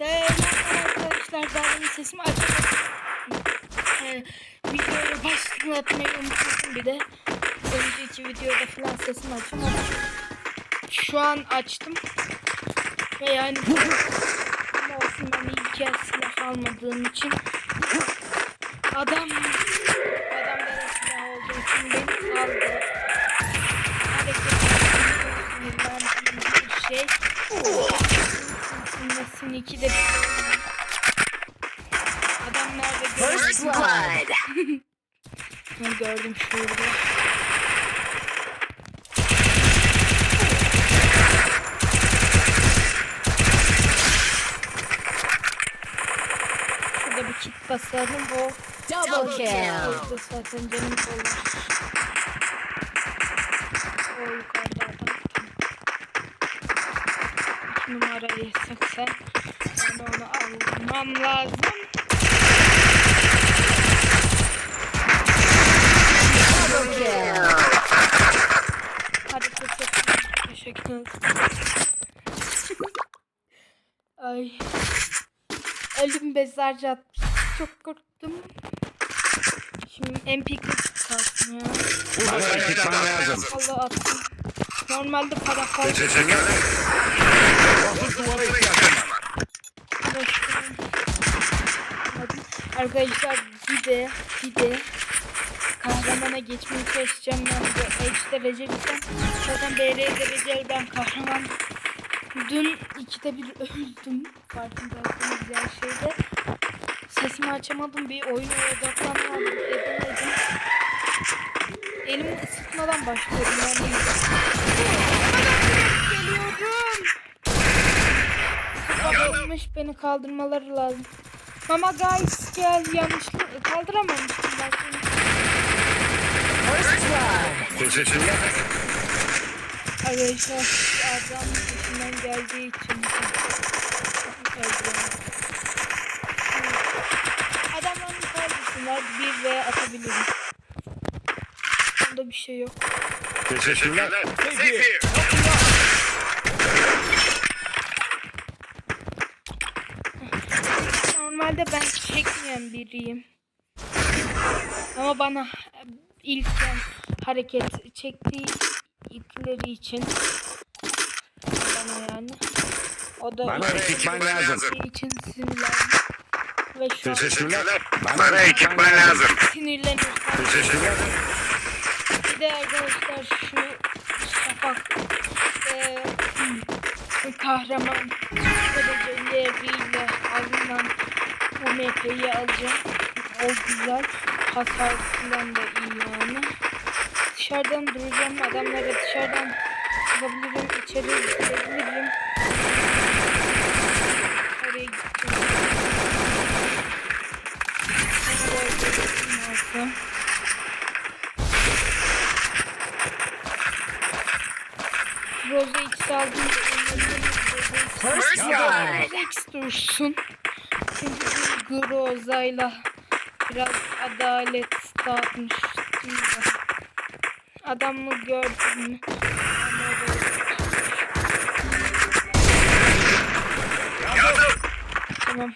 Selam arkadaşlar ben sesimi açmadım. Ee, videoya başlatmayı unutmuşum bir de. Önceki videoda falan sesimi açamadım. Şu an açtım. Ve yani ama olsun ben ilk kez silah almadığım için adam adam da silah olduğu için beni aldı. Hareket bir şey. Sinirlesin iki de Adam nerede First blood. Ben gördüm şurada. Şurada bir kit basalım o. Double kill. Zaten canım olur. O yukarıda numarayı saksa. Ben onu almam lazım. Hadi teşekkür Teşekkür ederim. Ay. Ölüm bezarcı atmış. Çok korktum. Şimdi MP40 kalsın ya. Ekipman lazım. Allah attım. Normalde para fazla. Teşekkürler. Hafız duvara ihtiyacım var. Arkadaşlar bir de bir de kahramana geçmeye çalışacağım bu H derece biten. Zaten BR dereceli ben kahraman. Dün ikide bir öldüm. Farkındaysanız diğer şeyde. Sesimi açamadım bir oyuna odaklanmadım edemedim. Elimi ısıtmadan başlıyorum yani. Kapatılmış beni kaldırmaları lazım. Mama guys gel yanlışlıkla kaldıramamıştım ben seni. Arkadaşlar adam içinden geldiği için. Adamların kaldırsınlar bir ve atabilirim. Bunda bir şey yok. Teşekkürler. Normalde ben çekmeyen biriyim. Ama bana ilken hareket çektiği ilkleri için bana yani o da Bana ekipman lazım. için sinirlendim. Ve şu Teşekkürler. Bana ekipman lazım. sinirleniyorum. Teşekkürler. Bir de arkadaşlar şu şafak hmm, kahraman dereceleriyle alınan UMP'yi alacağım. O güzel. Hasar falan da iyi yani. Dışarıdan duracağım. Adamlara dışarıdan çıkabilirim. içeri girebilirim. Oraya gideceğim. Oraya Rosa X aldım. Rosa X dursun. Bu Groza'yla biraz adalet dağıtmış. değil mi? Adamı gördün mü? Tamam.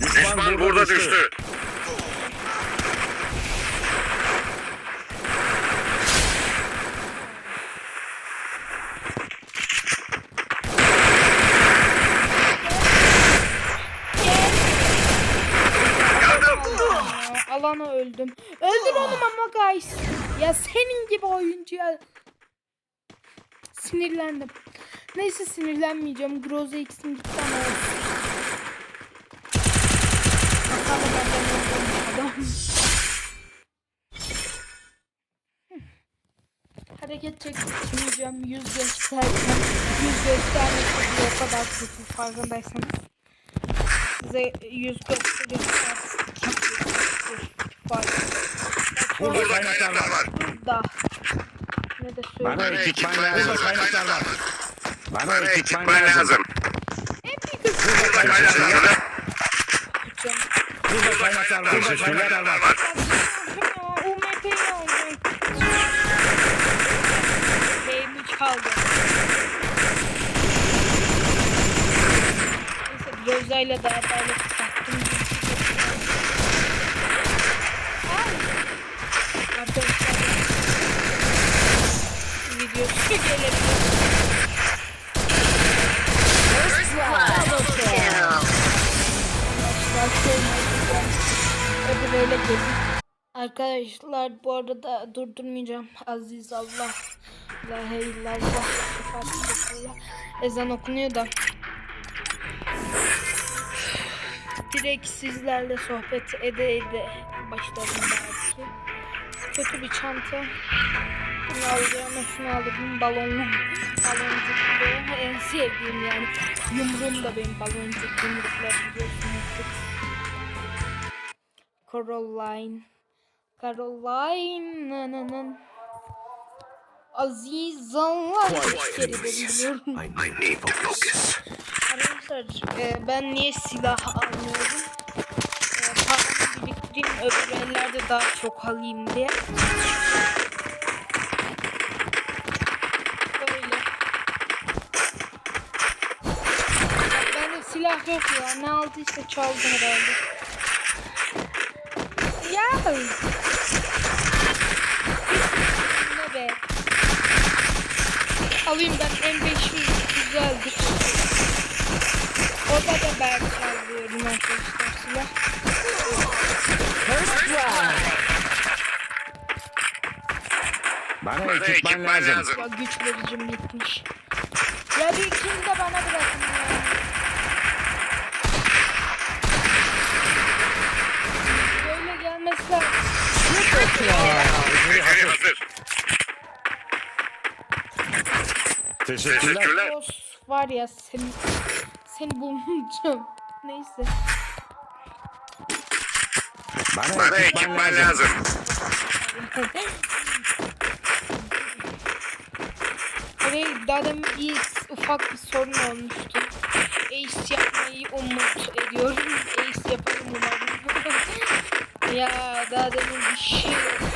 Düşman burada düştü. Aa, Alana öldüm. Öldür oğlum ama guys. Ya senin gibi oyuncu ya. Sinirlendim. Neyse sinirlenmeyeceğim. Groza X'im gitti ama. Hareket çekmeyeceğim. Yüz göstereceğim. Yüz göstermek bile o kadar kötü farkındaysanız. Size yüz göstereceğim. Bak. Burada kaynaklar var. Burada. Ne de Bana söyleyeyim. ekipman lazım. Burada kaynaklar var. Bana ekipman lazım. Bir kız Burada kaynaklar var. Burada kaynaklar var. Teşekkürler. UMP'yi aldım. Beğeni çaldı. Neyse Rozayla daha böyle Arkadaşlar bu arada durdurmayacağım. Aziz Allah. La. Fatiha. Ezan okunuyor da. Direkt sizlerle sohbet ede ede başlarım belki. Kötü bir çanta. Bunu alacağım. Şunu aldım. Balonlu. Baloncuklu. En sevdiğim yani. Yumruğum da benim baloncuk yumruklar biliyorsunuz. Caroline. Caroline. Nananın. Aziz. Bir kere ben biliyorum. I need to focus. Arkadaşlar e, ben niye silah almıyorum? E, paramı biriktireyim öbür ellerde daha çok alayım diye. Böyle. Bak bende silah yok ya. Ne aldıysa çaldı herhalde. Ya. Ne be? Alayım ben M500 güzeldir. Orada da ben çalıyorum arkadaşlar silah. First blood. Bana ekipman lazım. Ya güç vericim bitmiş. Ya bir ikini de bana Teşekkürler. Boss var ya seni, seni bulmayacağım. Neyse. Bana ekipman lazım. Hani daha demin bir ufak bir sorun olmuştu. Ace yapmayı umut ediyorum. Ace yaparım umarım. ya daha demin bir şey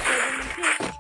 sorun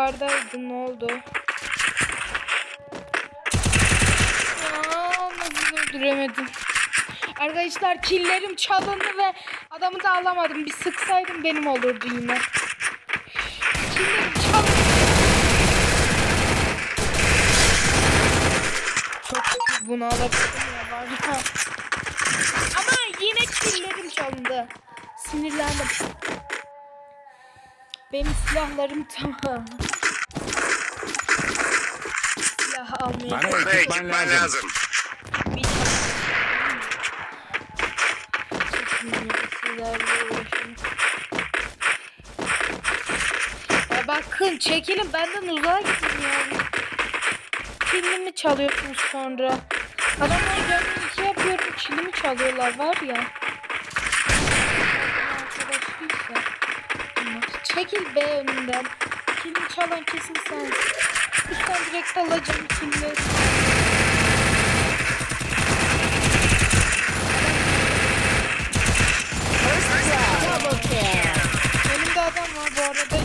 yukarıdaydı. Ne oldu? Ya nasıl öldüremedim. Arkadaşlar killerim çalındı ve adamı da alamadım. Bir sıksaydım benim olurdu yine. Killerim çalındı. Çok bunu alabildim ya var ya. Ama yine killerim çalındı. Sinirlendim. Benim silahlarım tamam. Silah almaya Bana ekipman lazım. bir. Ya bakın çekilin benden uzağa gidin yani. Kilimi çalıyorsunuz sonra. Adamlar görmeyi şey yapıyorum kilimi çalıyorlar var ya. Çekil be önümden. Kilimi çalan kesin sensin. Üstten direkt alacağım blood. Double kill. Önümde adam var bu arada.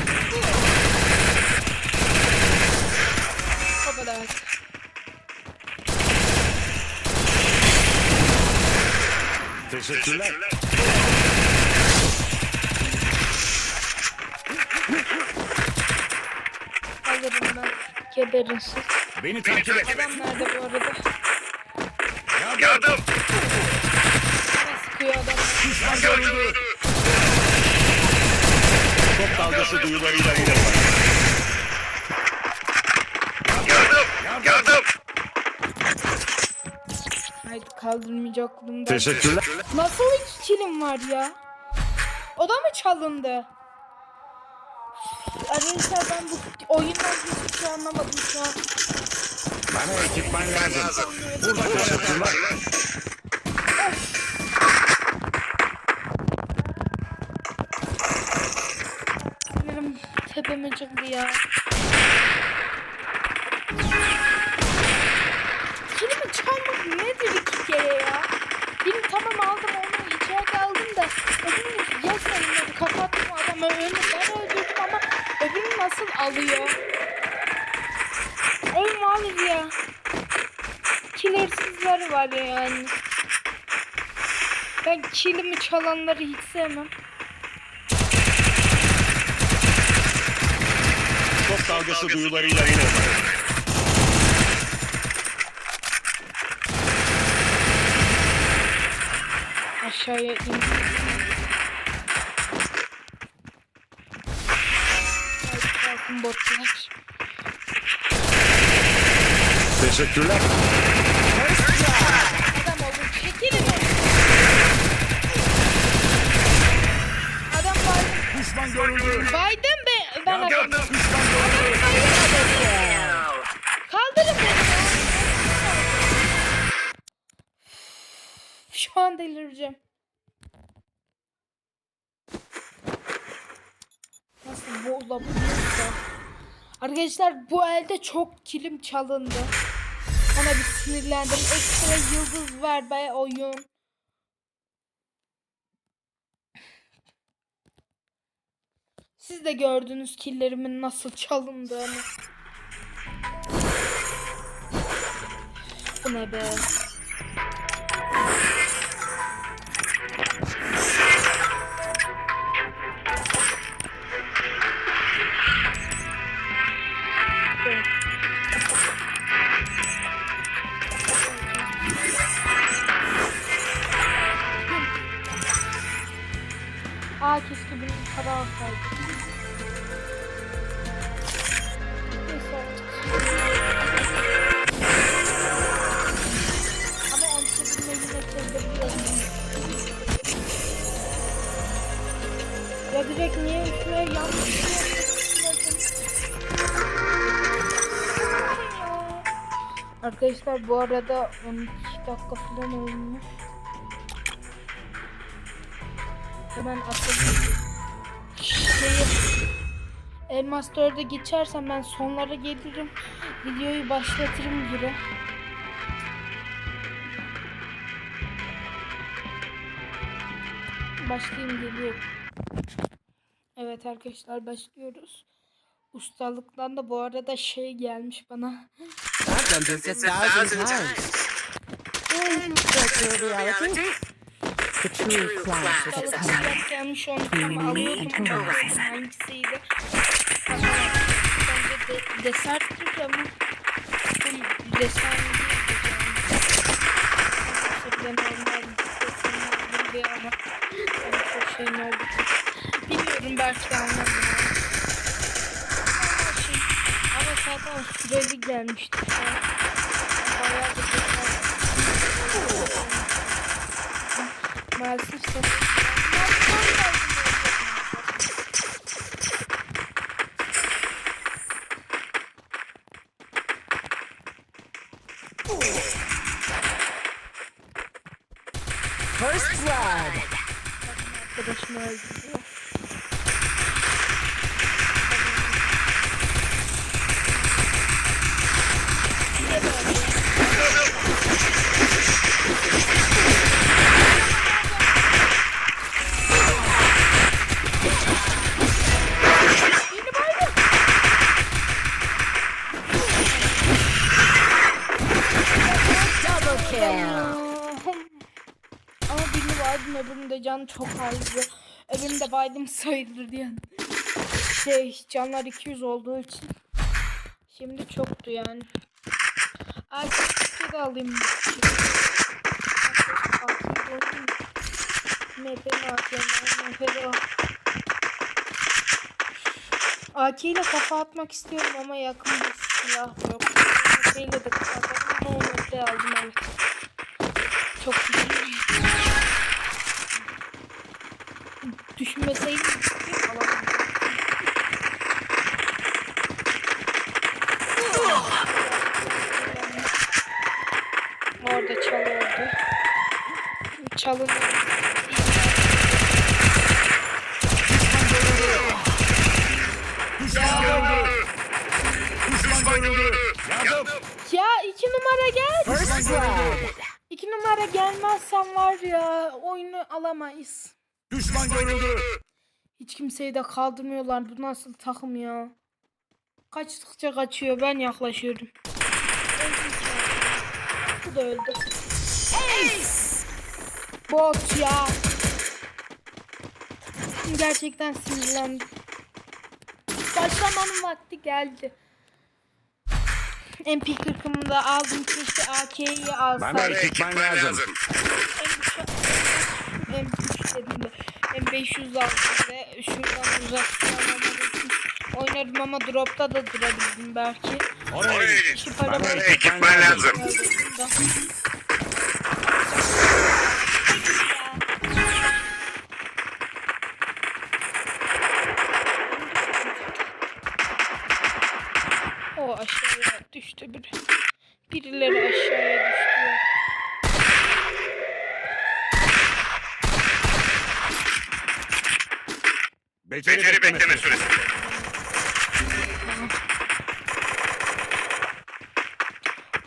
O kadar. Teşekkürler. Geberin siz. Beni takip et. Adam nerede bu arada? Yardım. Sıkıyor adam. Görüldü. Top dalgası duyularıyla ileri. Gördüm. Gördüm. Haydi kaldırmayacaktım da. Teşekkürler. Nasıl iki kilim var ya? O da mı çalındı? Arkadaşlar ben bu oyundan hiçbir şey anlamadım şu an. Bana ekipman lazım. Burada teşekkürler. Sinirim tepeme çıktı ya. Alıyor? Oyun var ya. Killersizleri var ya yani. Ben kilimi çalanları hiç sevmem. Top dalgası duyularıyla ileri. Aşağıya in. Kalkın botlar. Teşekkürler. Adam olun çekilin. Adam Biden. Düşman görüldü. Biden be. Ben adam. Gördüm. Kaldırın beni. Şu an delireceğim. Nasıl bozabiliyorsa. Arkadaşlar bu elde çok kilim çalındı. Ona bir sinirlendim. Ekstra yıldız ver be oyun. Siz de gördünüz killerimin nasıl çalındığını. Bu ne be? Arkadaşlar bu arada 12 dakika falan olmuş. Hemen atlayayım. Şeyi Elmas 4'e geçersem ben sonlara gelirim. Videoyu başlatırım gibi. Başlayayım geliyorum. Evet arkadaşlar başlıyoruz. Ustalıktan da bu arada şey gelmiş bana. Done this a thousand times. Virtual reality. The true class is at hand. gelmiş onu tam alıyordum. Bakıyorum hangisiydi. Ama full desen bir ama çok şey ne oldu. Bilmiyorum belki de anlamıyorum. Ama şey, ama zaten süreli gelmişti. Yani bayağı bir desen. Maalesef çok azdı. Öbürünü de baydım sayılır diye. Şey canlar 200 olduğu için. Şimdi çoktu yani. Ay bir de alayım. MP'ni atıyorum. Al. AK ile kafa atmak istiyorum ama yakın bir silah yok. AK ile de kafa ama onu da aldım evet. Çok güzel. Düşünmeseydim alamadım. Orada çalı oldu. Çalın. Düşman görüldü. Yardım. Ya iki numara gel. First blood. İki numara gelmezsen var ya oyunu alamayız. Düşman görüldü. Hiç kimseyi de kaldırmıyorlar. Bu nasıl takım ya? Kaçtıkça kaçıyor. Ben yaklaşıyorum. Bu da öldü. Bot ya. Gerçekten sinirlendim. Başlamanın vakti geldi. MP40'ımı da aldım. Keşke AK'yi Bana alsaydım. ekipman lazım. M3 dedim de M500 aldım ve şuradan uzaklaşmam için oynarım ama dropta da durabildim belki. Oraya ekipman lazım.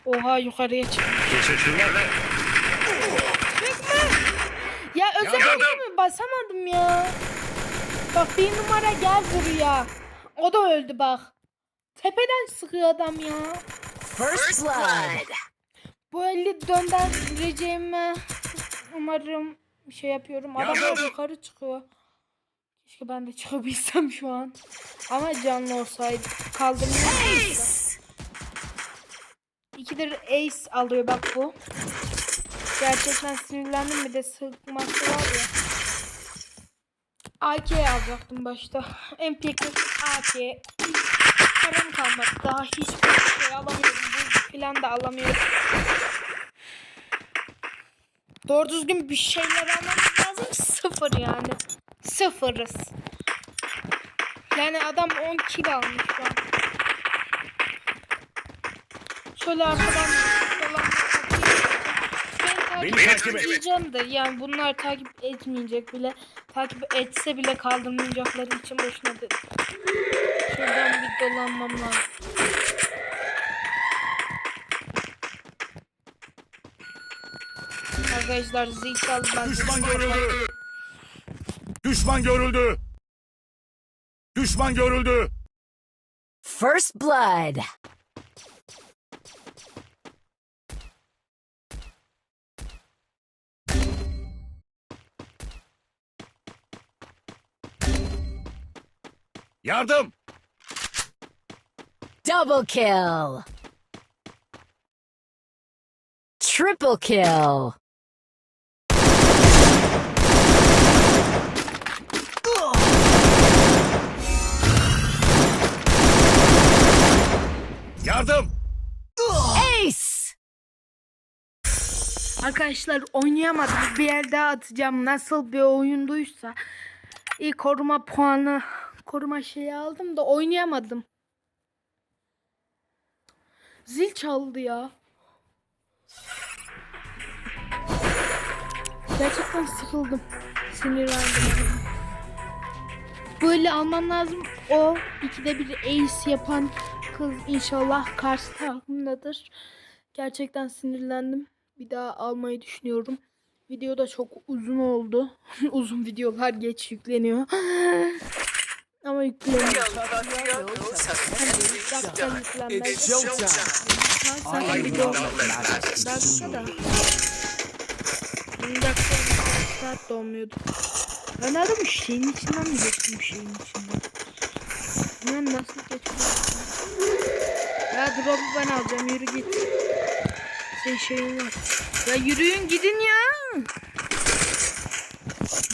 Oha yukarıya çıktı. Teşekkürler. Ya özellikle mi basamadım ya. Bak bir numara gel buraya. O da öldü bak. Tepeden sıkıyor adam ya. First blood. Bu eli döndüreceğime umarım bir şey yapıyorum. Yardım. yukarı çıkıyor. Keşke ben de çıkabilsem şu an. Ama canlı olsaydı. Kaldırmıyor. İkidir ace alıyor bak bu. Gerçekten sinirlendim bir de sıkması var ya. AK alacaktım başta. MP40 AK. Param kalmadı. Daha hiçbir şey alamıyorum. Bu falan da alamıyorum. Doğru düzgün bir şeyler almamız lazım. Sıfır yani. Sıfırız. Yani adam 10 kilo almış şu an. Şöyle arkadan dolanmak Beni takip edeceğim de yani bunlar takip etmeyecek bile. Takip etse bile kaldırmayacakları için boşuna dedim. Şuradan bir dolanmam lazım. Arkadaşlar zil çaldı ben Düşman görüldü. Düşman görüldü. Düşman görüldü. First blood. Yardım. Double kill. Triple kill. Yardım. Ace. Arkadaşlar oynayamadım. Bir el daha atacağım. Nasıl bir oyunduysa. İyi koruma puanı koruma şeyi aldım da oynayamadım. Zil çaldı ya. Gerçekten sıkıldım. Sinirlendim. Böyle almam lazım. O ikide bir ace yapan kız inşallah karşı takımdadır. Gerçekten sinirlendim. Bir daha almayı düşünüyorum. Video da çok uzun oldu. uzun videolar geç yükleniyor. Ama yükleniyor. Dakika yüklenmez. Zaten video dakika da. Dakika saat dolmuyordu. Ben adamı şeyin içinden mi geçtim şeyin içinden? Ben nasıl geçtim? Ya drop'u ben alacağım yürü git. Sen şeyin var. Ya yürüyün gidin ya.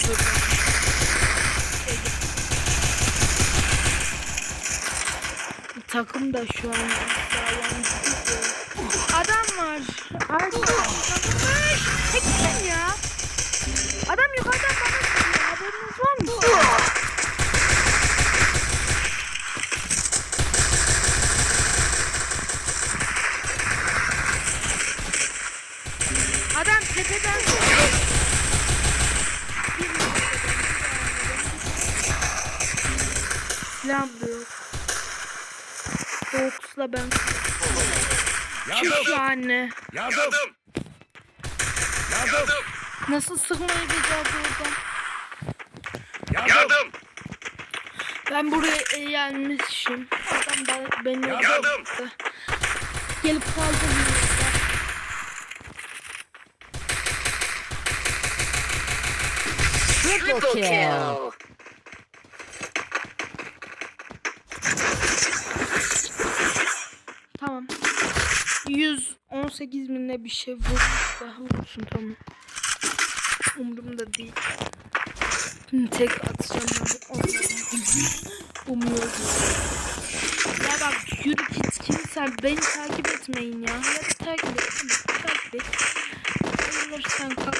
Dur. Takım da şu an. Adam var. Arda. Anne. Yardım. Yardım. Nasıl sıkmayı becerdi oradan? Yardım. Ben buraya e, gelmişim. Adam da beni Yardım. öldürdü. Gelip kaldırmıyor. Triple kill. Tamam. 118 binle bir şey vurmuş daha vursun tamam. Umurumda değil. Tek atacağım ben Umuyorum. Ya bak yürü git kimsen beni takip etmeyin ya. Hadi takip et. Takip et. Bayılırsan kal.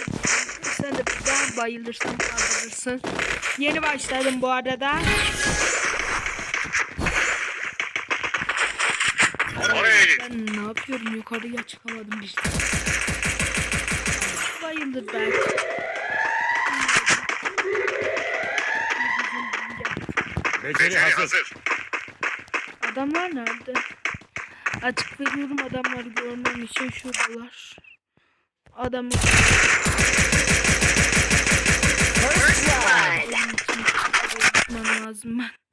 Sen de ben bayılırsan kaldırırsın. Yeni başladım bu arada. Oraya git. Ben ne yapıyorum yukarıya çıkamadım bir şey. Bayılır belki. Beceri hazır. Adamlar nerede? Açık veriyorum adamları görmem için şuradalar. Adam First blood. lazım ben.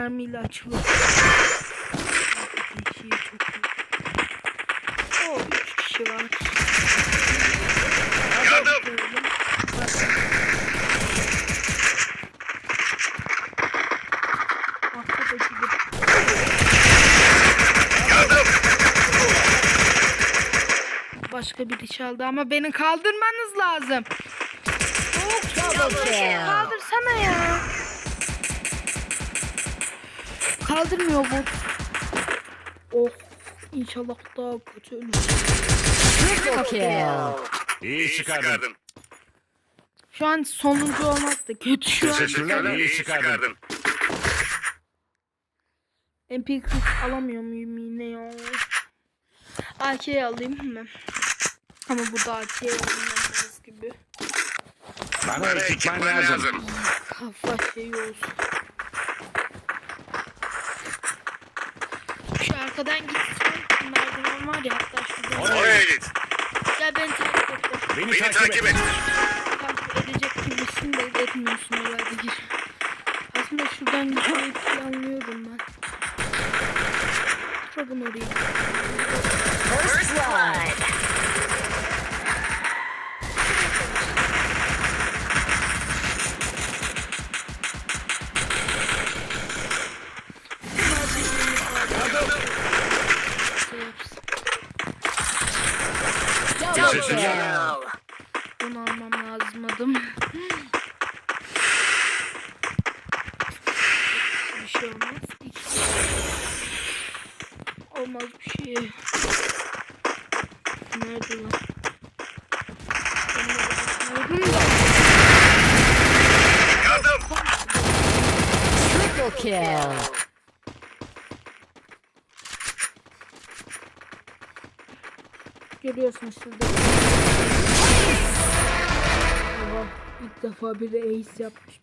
Mermiyle açılıyor. Çok üç kişi var. Yardım. Başka biri çaldı ama beni kaldırmanız lazım. Double kill. Kaldırmıyor bu. Oh inşallah daha kötü ölür. Triple kill. İyi çıkardın. Şu an sonuncu olmak da kötü şu an. Teşekkürler. İyi çıkardın. MP40 alamıyor muyum yine ya? AK'yi alayım mı? Ama burada AK'yi alamamız gibi. Bana ekipman lazım. Kafa şey olsun. Şu arkadan gitsin. Merdiven var ya hatta şuradan. Oraya git. Gel beni takip et. de. Beni takip et. Takip edecek gibisin de etmiyorsun herhalde gir. Aslında şuradan gitmeyi planlıyorum ben. Trabın oraya. First blood. Görüyorsun şurada. Oha, ilk defa biri ace yapmış.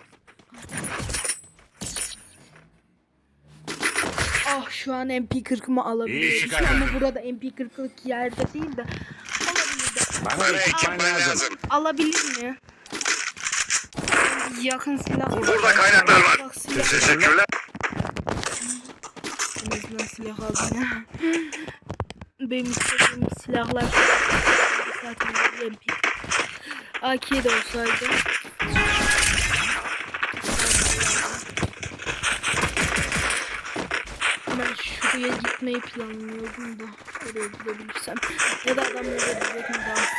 Ah şu an MP40'ımı İyi alabilirim. çıkardın. Ama burada MP40'lık yerde değil de de. Bana ekipman lazım. Alabilir mi? Yakın silah. Burada kaynaklar var. Teşekkürler. En azından silah aldım ya. Benim istediğim silahlar zaten MP. AK de olsaydı. Hemen şuraya gitmeyi planlıyordum da oraya gidebilirsem. Ya da adamlara direkt mi dans?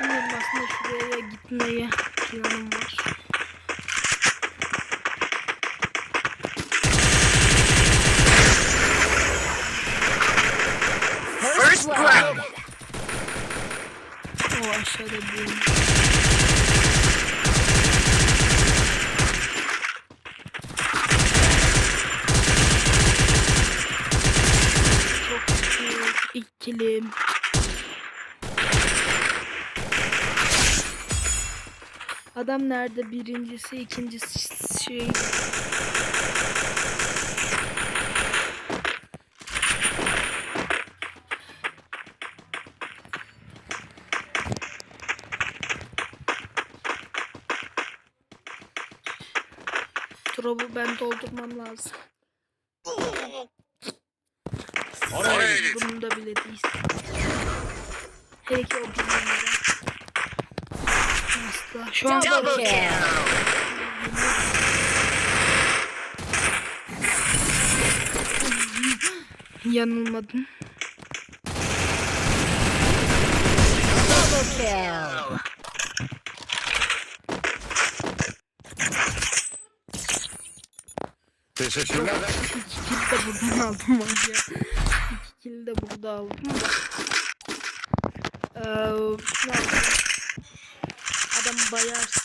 Bilmiyorum aslında şuraya gitmeye planım var. Bir Çok. Adam nerede? Birincisi, ikincisi şey. Ben doldurmam lazım. Oraya git. Bunun da bile değil. Hele ki o bilmemlere. Asla. Şu an Double kill. yanılmadım. Double kill. Teşekkürler. İki kill de buradan aldım var ya. İki kill de burada aldım da. Ee? Adam bayarsa.